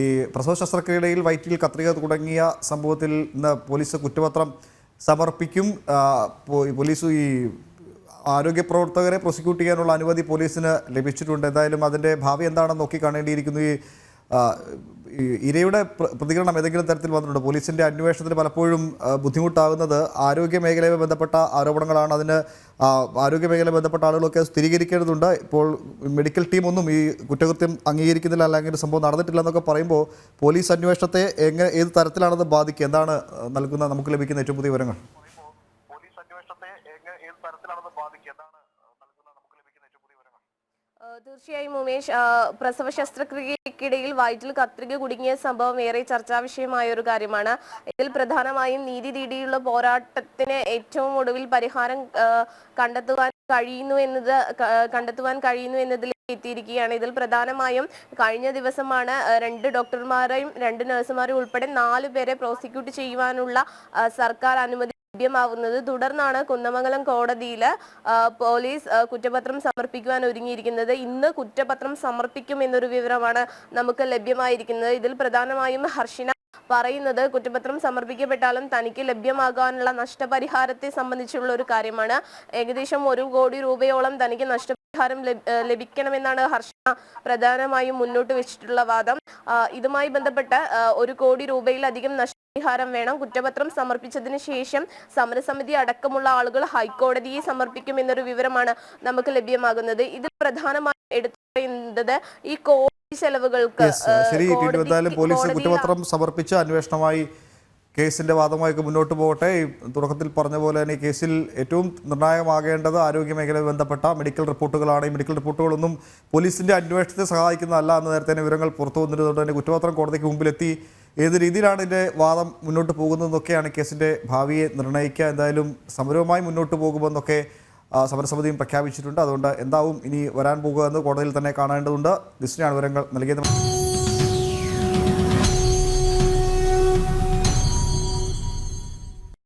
ഈ പ്രസവ ശസ്ത്രക്രിയയിൽ വയറ്റിൽ കത്രിക തുടങ്ങിയ സംഭവത്തിൽ ഇന്ന് പോലീസ് കുറ്റപത്രം സമർപ്പിക്കും. പോലീസ് ഈ ആരോഗ്യ പ്രവർത്തകരെ പ്രോസിക്യൂട്ട് ചെയ്യാനുള്ള അനുമതി പോലീസിന് ലഭിച്ചിട്ടുണ്ട്. എന്തായാലും അതിന്റെ ഭാവി എന്താണെന്ന് നോക്കി കാണേണ്ടിയിരിക്കുന്നു ഈ ഇരയുടെ പ്രതികരണം ഏതെങ്കിലും തരത്തിൽ വന്നിട്ടുണ്ട്? പോലീസിന്റെ അന്വേഷണത്തിന് പലപ്പോഴും ബുദ്ധിമുട്ടാകുന്നത് ആരോഗ്യ മേഖലയുമായി ബന്ധപ്പെട്ട ആരോപണങ്ങളാണ്. അതിന് ആരോഗ്യ മേഖലയുമായി ബന്ധപ്പെട്ട ആളുകളൊക്കെ സ്ഥിരീകരിക്കേണ്ടതുണ്ട്. ഇപ്പോൾ മെഡിക്കൽ ടീമൊന്നും ഈ കുറ്റകൃത്യം അംഗീകരിക്കുന്നില്ല. അല്ലെങ്കിൽ സംഭവം നടന്നിട്ടില്ല എന്നൊക്കെ പറയുമ്പോൾ പോലീസ് അന്വേഷണത്തെ എങ്ങനെ ഏത് തരത്തിലാണത് ബാധിക്കുക? എന്താണ് നൽകുന്ന നമുക്ക് ലഭിക്കുന്ന ഏറ്റവും പുതിയ വിവരങ്ങൾ? പോലീസ് അന്വേഷണത്തെ എങ്ങനെ ഏത് തരത്തിലാണത് ബാധിക്കുക? എന്താണ് നൽകുന്ന നമുക്ക് ലഭിക്കുന്ന ഏറ്റവും പുതിയ വിവരങ്ങൾ ഏഹ് തീർച്ചയായും ഉമേഷ് പ്രസവ ശസ്ത്രക്രിയക്കിടയിൽ വയറ്റിൽ കത്രിക കുടുങ്ങിയ സംഭവം ഏറെ ചർച്ചാ വിഷയമായ ഒരു കാര്യമാണ്. ഇതിൽ പ്രധാനമായും നീതി തേടിയുള്ള പോരാട്ടത്തിന് ഏറ്റവും ഒടുവിൽ പരിഹാരം കണ്ടെത്തുവാൻ കഴിയുന്നു എന്നത് കണ്ടെത്തുവാൻ കഴിയുന്നു എന്നതിൽ എത്തിയിരിക്കുകയാണ്. ഇതിൽ പ്രധാനമായും കഴിഞ്ഞ ദിവസമാണ് രണ്ട് ഡോക്ടർമാരെയും രണ്ട് നഴ്സുമാരെയും ഉൾപ്പെടെ നാല് പേരെ പ്രോസിക്യൂട്ട് ചെയ്യുവാനുള്ള സർക്കാർ അനുമതി ലഭ്യമാവുന്നത്. തുടർന്നാണ് കുന്നമംഗലം കോടതിയിൽ പോലീസ് കുറ്റപത്രം സമർപ്പിക്കുവാൻ ഒരുങ്ങിയിരിക്കുന്നത്. ഇന്ന് കുറ്റപത്രം സമർപ്പിക്കും എന്നൊരു വിവരമാണ് നമുക്ക് ലഭ്യമായിരിക്കുന്നത്. ഇതിൽ പ്രധാനമായും ഹർഷിന പറയുന്നത് കുറ്റപത്രം സമർപ്പിക്കപ്പെട്ടാലും തനിക്ക് ലഭ്യമാകാനുള്ള നഷ്ടപരിഹാരത്തെ സംബന്ധിച്ചുള്ള ഒരു കാര്യമാണ്. ഏകദേശം ഒരു കോടി രൂപയോളം തനിക്ക് നഷ്ടപരിഹാരം ലഭിക്കണമെന്നാണ് ഹർഷന പ്രധാനമായും മുന്നോട്ട് വെച്ചിട്ടുള്ള വാദം. ഇതുമായി ബന്ധപ്പെട്ട് ഒരു കോടി രൂപയിലധികം നഷ്ടപരിഹാരം വേണം. കുറ്റപത്രം സമർപ്പിച്ചതിന് ശേഷം സമരസമിതി അടക്കമുള്ള ആളുകൾ ഹൈക്കോടതിയെ സമർപ്പിക്കും എന്നൊരു വിവരമാണ് നമുക്ക് ലഭ്യമാകുന്നത്. ഇത് പ്രധാനമായും എടുത്തു പറയുന്നത് ഈ കോടതി ചെലവുകൾക്ക് ശരി പോലീസ് കുറ്റപത്രം സമർപ്പിച്ച അന്വേഷണമായി കേസിന്റെ വാദമായൊക്കെ മുന്നോട്ട് പോകട്ടെ. തുടക്കത്തിൽ പറഞ്ഞ പോലെ തന്നെ ഈ കേസിൽ ഏറ്റവും നിർണായകമാകേണ്ടത് ആരോഗ്യ മേഖലയിൽ ബന്ധപ്പെട്ട മെഡിക്കൽ റിപ്പോർട്ടുകളാണ്. ഈ മെഡിക്കൽ റിപ്പോർട്ടുകളൊന്നും പോലീസിന്റെ അന്വേഷണത്തെ സഹായിക്കുന്നതല്ല എന്ന് നേരത്തെ വിവരങ്ങൾ പുറത്തു വന്നിരുന്നതുകൊണ്ട് തന്നെ കുറ്റപത്രം കോടതിക്ക് മുമ്പിലെത്തി ഏത് രീതിയിലാണ് ഇതിന്റെ വാദം മുന്നോട്ട് പോകുന്നതെന്നൊക്കെയാണ് കേസിന്റെ ഭാവിയെ നിർണയിക്കുക എന്തായാലും സമരവുമായി മുന്നോട്ട് പോകുമെന്നൊക്കെ സമരസമിതിയും പ്രഖ്യാപിച്ചിട്ടുണ്ട്. അതുകൊണ്ട് എന്താവും ഇനി വരാൻ പോകുക എന്ന് കോടതിയിൽ തന്നെ കാണേണ്ടതുണ്ട്. ദിസ്റ്റിനാണ് വിവരങ്ങൾ നൽകിയത്.